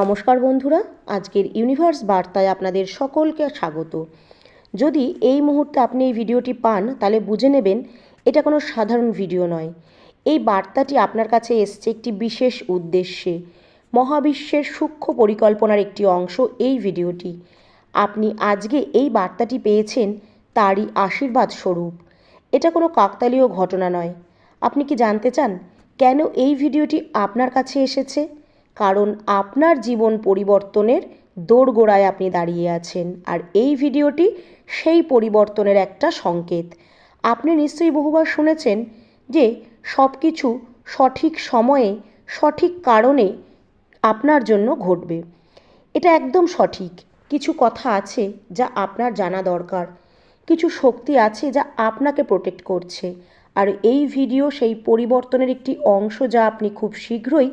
নমস্কার বন্ধুরা, আজকের ইউনিভার্স বার্তায় আপনাদের সকলকে স্বাগত। যদি এই মুহূর্তে আপনি এই ভিডিওটি পান, তাহলে বুঝে নেবেন এটা কোনো সাধারণ ভিডিও নয়। এই বার্তাটি আপনার কাছে এসছে একটি বিশেষ উদ্দেশ্যে। মহাবিশ্বের সূক্ষ্ম পরিকল্পনার একটি অংশ এই ভিডিওটি। আপনি আজকে এই বার্তাটি পেয়েছেন তারই আশীর্বাদ স্বরূপ। এটা কোনো কাকতালীয় ঘটনা নয়। আপনি কি জানতে চান, কেন এই ভিডিওটি আপনার কাছে এসেছে? কারণ আপনার জীবন পরিবর্তনের দোরগোড়ায় আপনি দাঁড়িয়ে আছেন। আর এই ভিডিওটি সেই পরিবর্তনের একটা সংকেত। আপনি নিশ্চয়ই বহুবার শুনেছেন যে সব কিছু সঠিক সময়ে, সঠিক কারণে আপনার জন্য ঘটবে। এটা একদম সঠিক। কিছু কথা আছে যা আপনার জানা দরকার। কিছু শক্তি আছে যা আপনাকে প্রোটেক্ট করছে। আর এই ভিডিও সেই পরিবর্তনের একটি অংশ যা আপনি খুব শীঘ্রই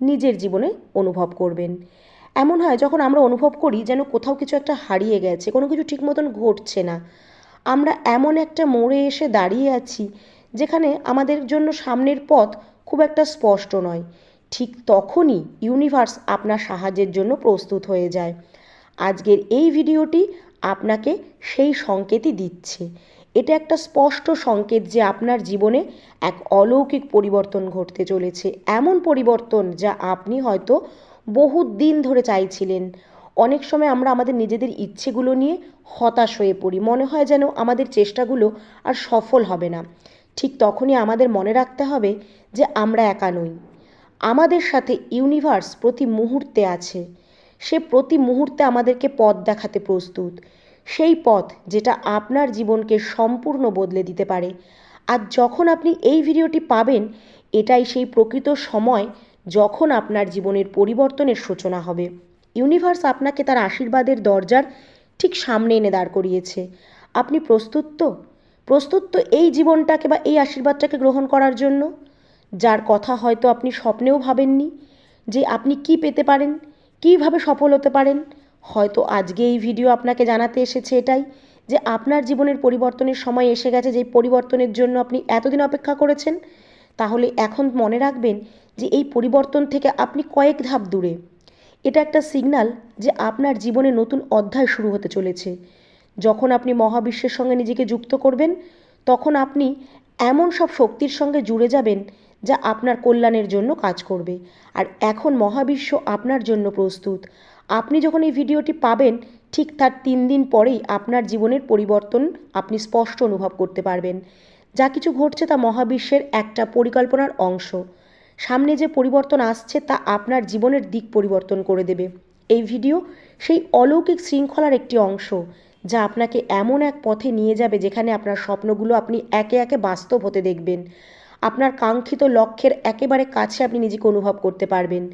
নিজের জীবনে অনুভব করবেন। এমন হয় যখন আমরা অনুভব করি যেন কোথাও কিছু একটা হারিয়ে গেছে, কোনো কিছু ঠিক মতন ঘটছে না। আমরা এমন একটা মোড়ে এসে দাঁড়িয়ে আছি যেখানে আমাদের জন্য সামনের পথ খুব একটা স্পষ্ট নয়। ঠিক তখনই ইউনিভার্স আপনার সাহায্যের জন্য প্রস্তুত হয়ে যায়। আজকের এই ভিডিওটি আপনাকে সেই সংকেতই দিচ্ছে। এটা একটা স্পষ্ট সংকেত যে আপনার জীবনে এক অলৌকিক পরিবর্তন ঘটতে চলেছে। এমন পরিবর্তন যা আপনি হয়তো বহু দিন ধরে চাইছিলেন। অনেক সময় আমরা আমাদের নিজেদের ইচ্ছেগুলো নিয়ে হতাশ হয়ে পড়ি। মনে হয় যেন আমাদের চেষ্টাগুলো আর সফল হবে না। ঠিক তখনই আমাদের মনে রাখতে হবে যে আমরা একা নই। আমাদের সাথে ইউনিভার্স প্রতি মুহূর্তে আছে। সে প্রতি মুহূর্তে আমাদেরকে পথ দেখাতে প্রস্তুত। সেই পথ যেটা আপনার জীবনকে সম্পূর্ণ বদলে দিতে পারে। আর যখন আপনি এই ভিডিওটি পাবেন, এটাই সেই প্রকৃত সময় যখন আপনার জীবনের পরিবর্তনের সূচনা হবে। ইউনিভার্স আপনাকে তার আশীর্বাদের দরজার ঠিক সামনে এনে দাঁড় করিয়েছে। আপনি প্রস্তুত তো? প্রস্তুত তো এই জীবনটাকে বা এই আশীর্বাদটাকে গ্রহণ করার জন্য? যার কথা হয়তো আপনি স্বপ্নেও ভাবেননি যে আপনি কি পেতে পারেন, কীভাবে সফল হতে পারেন হয়তো আজকে এই ভিডিও আপনাকে জানাতে এসেছে এটাই যে আপনার জীবনের পরিবর্তনের সময় এসে গেছে যে পরিবর্তনের জন্য আপনি এতদিন অপেক্ষা করেছেন। তাহলে এখন মনে রাখবেন যে এই পরিবর্তন থেকে আপনি কয়েক ধাপ দূরে। এটা একটা সিগনাল যে আপনার জীবনে নতুন অধ্যায় শুরু হতে চলেছে। যখন আপনি মহাবিশ্বের সঙ্গে নিজেকে যুক্ত করবেন, তখন আপনি এমন সব শক্তির সঙ্গে জুড়ে যাবেন যা আপনার কল্যাণের জন্য কাজ করবে। আর এখন মহাবিশ্ব আপনার জন্য প্রস্তুত। আপনি যখন এই ভিডিওটি পাবেন, ঠিক তার তিন দিন পরেই আপনার জীবনের পরিবর্তন আপনি স্পষ্ট অনুভব করতে পারবেন। যা কিছু ঘটছে তা মহাবিশ্বের একটা পরিকল্পনার অংশ। সামনে যে পরিবর্তন আসছে তা আপনার জীবনের দিক পরিবর্তন করে দেবে। এই ভিডিও সেই অলৌকিক শৃঙ্খলার একটি অংশ, যা আপনাকে এমন এক পথে নিয়ে যাবে যেখানে আপনার স্বপ্নগুলো আপনি একে একে বাস্তব হতে দেখবেন। আপনার কাঙ্ক্ষিত লক্ষ্যের একেবারে কাছে আপনি নিজেকে অনুভব করতে পারবেন।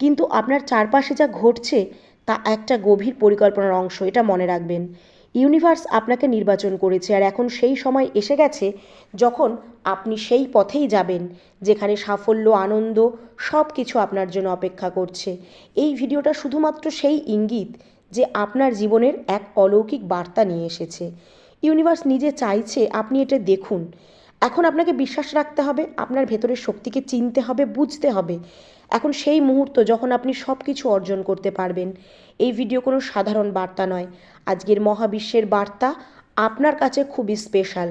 কিন্তু আপনার চারপাশে যা ঘটছে, তা একটা গভীর পরিকল্পনার অংশ, এটা মনে রাখবেন। ইউনিভার্স আপনাকে নির্বাচন করেছে আর এখন সেই সময় এসে গেছে যখন আপনি সেই পথেই যাবেন, যেখানে সাফল্য, আনন্দ সব কিছু আপনার জন্য অপেক্ষা করছে। এই ভিডিওটা শুধুমাত্র সেই ইঙ্গিত যে আপনার জীবনের এক অলৌকিক বার্তা নিয়ে এসেছে। ইউনিভার্স নিজে চাইছে আপনি এটা দেখুন। এখন আপনাকে বিশ্বাস রাখতে হবে, আপনার ভেতরের শক্তিকে চিনতে হবে, বুঝতে হবে। এখন সেই মুহূর্ত যখন আপনি সব কিছু অর্জন করতে পারবেন। এই ভিডিও কোনো সাধারণ বার্তা নয়। আজকের মহাবিশ্বের বার্তা আপনার কাছে খুবই স্পেশাল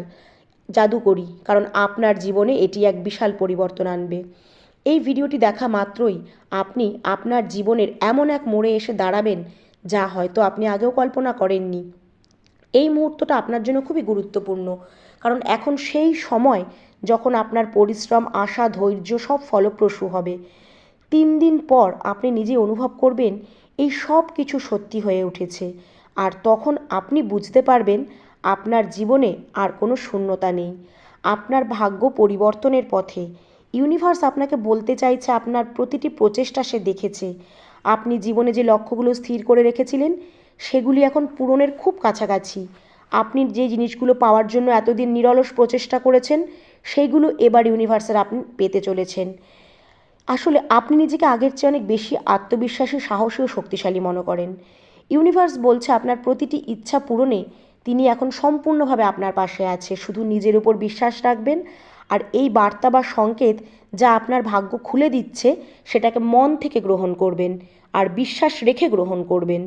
জাদুকরি, কারণ আপনার জীবনে এটি এক বিশাল পরিবর্তন আনবে। এই ভিডিওটি দেখা মাত্রই আপনি আপনার জীবনের এমন এক মোড়ে এসে দাঁড়াবেন, যা হয়তো আপনি আগেও কল্পনা করেননি। এই মুহূর্তটা আপনার জন্য খুবই গুরুত্বপূর্ণ। কারণ এখন সেই সময় যখন আপনার পরিশ্রম, আশা, ধৈর্য সব ফলপ্রসূ হবে। তিন দিন পর আপনি নিজে অনুভব করবেন, এই সব কিছু সত্যি হয়ে উঠেছে। আর তখন আপনি বুঝতে পারবেন, আপনার জীবনে আর কোনো শূন্যতা নেই। আপনার ভাগ্য পরিবর্তনের পথে। ইউনিভার্স আপনাকে বলতে চাইছে, আপনার প্রতিটি প্রচেষ্টা সে দেখেছে। আপনি জীবনে যে লক্ষ্যগুলো স্থির করে রেখেছিলেন, সেগুলি এখন পূরণের খুব কাছাকাছি। আপনি যে জিনিসগুলো পাওয়ার জন্য এতদিন নিরলস প্রচেষ্টা করেছেন সেইগুলো এবার ইউনিভার্সের আপনি পেতে চলেছেন। আসলে আপনি নিজেকে আগের চেয়ে অনেক বেশি আত্মবিশ্বাসী, সাহসী ও শক্তিশালী মনে করেন। ইউনিভার্স বলছে আপনার প্রতিটি ইচ্ছা পূরণে তিনি এখন সম্পূর্ণভাবে আপনার পাশে আছে, শুধু নিজের উপর বিশ্বাস রাখবেন আর এই বার্তা বা সংকেত যা আপনার ভাগ্য খুলে দিচ্ছে, সেটাকে মন থেকে গ্রহণ করবেন আর বিশ্বাস রেখে গ্রহণ করবেন।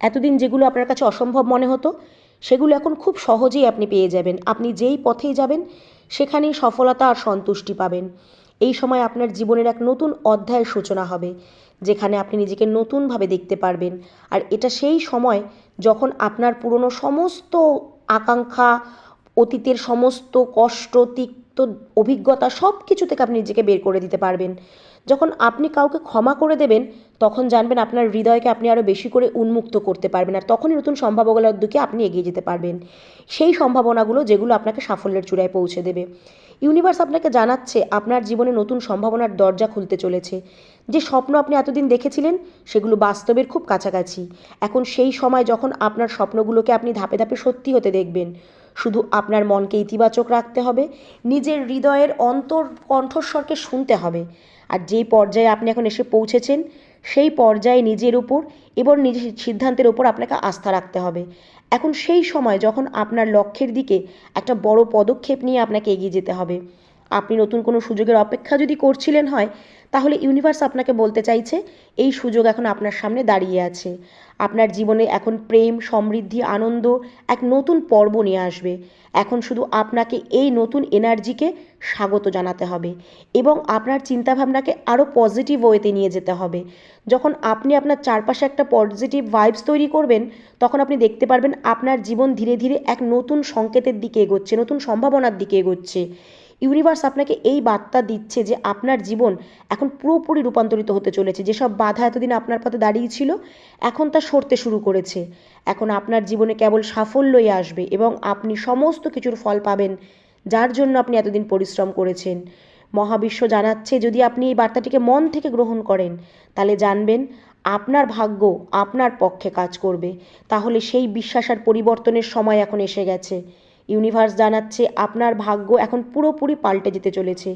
এতদিন যেগুলো আপনার কাছে অসম্ভব মনে হতো সেগুলো এখন খুব সহজেই আপনি পেয়ে যাবেন। আপনি যেই পথেই যাবেন, সেখানেই সফলতা আর সন্তুষ্টি পাবেন। এই সময় আপনার জীবনের এক নতুন অধ্যায়ের সূচনা হবে, যেখানে আপনি নিজেকে নতুনভাবে দেখতে পারবেন। আর এটা সেই সময় যখন আপনার পুরনো সমস্ত আকাঙ্ক্ষা, অতীতের সমস্ত কষ্ট, তিক্ত অভিজ্ঞতা সব কিছু থেকে আপনি নিজেকে বের করে দিতে পারবেন। যখন আপনি কাউকে ক্ষমা করে দেবেন, তখন জানবেন আপনার হৃদয়কে আপনি আরও বেশি করে উন্মুক্ত করতে পারবেন আর তখনই নতুন সম্ভাবনাগুলোর দিকে আপনি এগিয়ে যেতে পারবেন। সেই সম্ভাবনাগুলো যেগুলো আপনাকে সাফল্যের চূড়ায় পৌঁছে দেবে। ইউনিভার্স আপনাকে জানাচ্ছে, আপনার জীবনে নতুন সম্ভাবনার দরজা খুলতে চলেছে। যে স্বপ্ন আপনি এতদিন দেখেছিলেন, সেগুলো বাস্তবের খুব কাছাকাছি। এখন সেই সময় যখন আপনার স্বপ্নগুলোকে আপনি ধাপে ধাপে সত্যি হতে দেখবেন, শুধু আপনার মনকে ইতিবাচক রাখতে হবে, নিজের হৃদয়ের অন্তর কণ্ঠস্বরকে শুনতে হবে। আর যেই পর্যায়ে আপনি এখন এসে পৌঁছেছেন, সেই পর্যায়ে নিজের উপর এবং নিজের সিদ্ধান্তের উপর আপনাকে আস্থা রাখতে হবে। এখন সেই সময় যখন আপনার লক্ষ্যের দিকে একটা বড় পদক্ষেপ নিয়ে আপনাকে এগিয়ে যেতে হবে। আপনি নতুন কোনো সুযোগের অপেক্ষা যদি করছিলেন হয় তাহলে ইউনিভার্স আপনাকে বলতে চাইছে, এই সুযোগ এখন আপনার সামনে দাঁড়িয়ে আছে। আপনার জীবনে এখন প্রেম, সমৃদ্ধি, আনন্দ, এক নতুন পর্ব নিয়ে আসবে। এখন শুধু আপনাকে এই নতুন এনার্জিকে স্বাগত জানাতে হবে এবং আপনার চিন্তাভাবনাকে আরও পজিটিভ ওয়েতে নিয়ে যেতে হবে। যখন আপনি আপনার চারপাশে একটা পজিটিভ ভাইবস তৈরি করবেন, তখন আপনি দেখতে পারবেন আপনার জীবন ধীরে ধীরে এক নতুন সংকেতের দিকে এগোচ্ছে, নতুন সম্ভাবনার দিকে এগোচ্ছে। ইউনিভার্স আপনাকে এই বার্তা দিচ্ছে যে আপনার জীবন এখন পুরোপুরি রূপান্তরিত হতে চলেছে। যেসব বাধা এতদিন আপনার পথে দাঁড়িয়েছিল এখন তা সরতে শুরু করেছে। এখন আপনার জীবনে কেবল সাফল্যই আসবে এবং আপনি সমস্ত কিছুর ফল পাবেন, যার জন্য আপনি এতদিন পরিশ্রম করেছেন। মহাবিশ্ব জানাচ্ছে, যদি আপনি এই বার্তাটিকে মন থেকে গ্রহণ করেন, তাহলে জানবেন আপনার ভাগ্য আপনার পক্ষে কাজ করবে। তাহলে সেই বিশ্বাস আর পরিবর্তনের সময় এখন এসে গেছে। ইউনিভার্স জানাচ্ছে, আপনার ভাগ্য এখন পুরোপুরি পাল্টে যেতে চলেছে।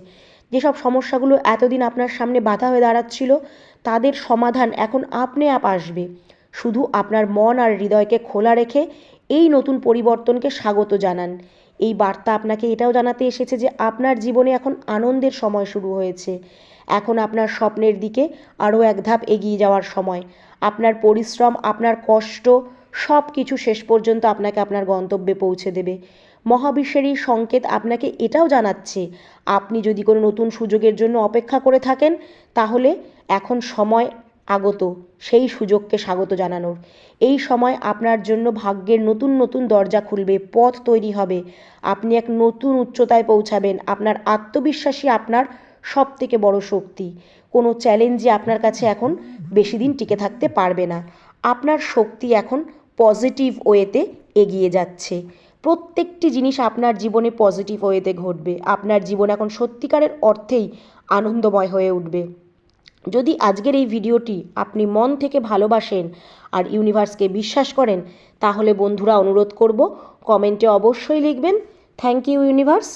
যেসব সমস্যাগুলো এতদিন আপনার সামনে বাধা হয়ে দাঁড়াচ্ছিল, তাদের সমাধান এখন আপনি আপ আসবে। শুধু আপনার মন আর হৃদয়কে খোলা রেখে এই নতুন পরিবর্তনকে স্বাগত জানান। এই বার্তা আপনাকে এটাও জানাতে এসেছে যে আপনার জীবনে এখন আনন্দের সময় শুরু হয়েছে। এখন আপনার স্বপ্নের দিকে আরও এক ধাপ এগিয়ে যাওয়ার সময়। আপনার পরিশ্রম, আপনার কষ্ট সব কিছু শেষ পর্যন্ত আপনাকে আপনার গন্তব্যে পৌঁছে দেবে। মহাবিশ্বের এই সংকেত আপনাকে এটাও জানাচ্ছে, আপনি যদি কোনো নতুন সুযোগের জন্য অপেক্ষা করে থাকেন, তাহলে এখন সময় আগত, সেই সুযোগকে স্বাগত জানানোর। এই সময় আপনার জন্য ভাগ্যের নতুন নতুন দরজা খুলবে, পথ তৈরি হবে। আপনি এক নতুন উচ্চতায় পৌঁছাবেন, আপনার আত্মবিশ্বাসী আপনার সব থেকে বড় শক্তি। কোনো চ্যালেঞ্জই আপনার কাছে এখন বেশি দিন টিকে থাকতে পারবে না। আপনার শক্তি এখন পজিটিভ ওয়েতে এগিয়ে যাচ্ছে। প্রত্যেকটি জিনিস আপনার জীবনে পজিটিভ ওয়েতে ঘটবে। আপনার জীবন এখন সত্যিকারের অর্থেই আনন্দময় হয়ে উঠবে। যদি আজকের এই ভিডিওটি আপনি মন থেকে ভালোবাসেন আর ইউনিভার্সকে বিশ্বাস করেন, তাহলে বন্ধুরা অনুরোধ করব, কমেন্টে অবশ্যই লিখবেন থ্যাংক ইউ ইউনিভার্স